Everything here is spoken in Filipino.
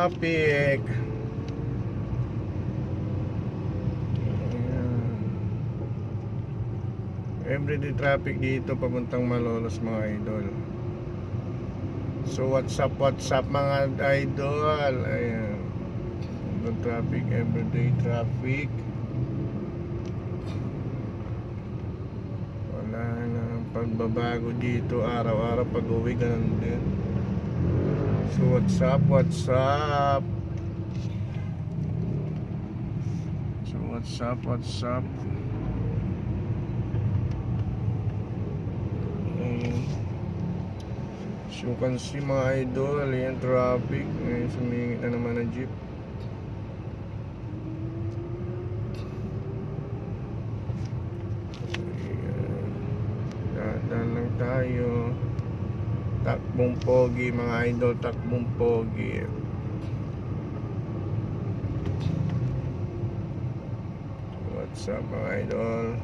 traffic. Ayan. Everyday traffic dito papuntang Malolos mga idol. So what's up, what's up mga idol? Ayan. The traffic, everyday traffic. Wala na pagbabago dito araw-araw pag uwi ganun din. What's up, what's up? So what's up, what's up? Ayan. So you can see mga idol, yan traffic. Ngayon sumingit na naman ang jeep. Ayan. Dadaan lang tayo. Takbong pogi mga idol, takbong pogi. What's up mga idol?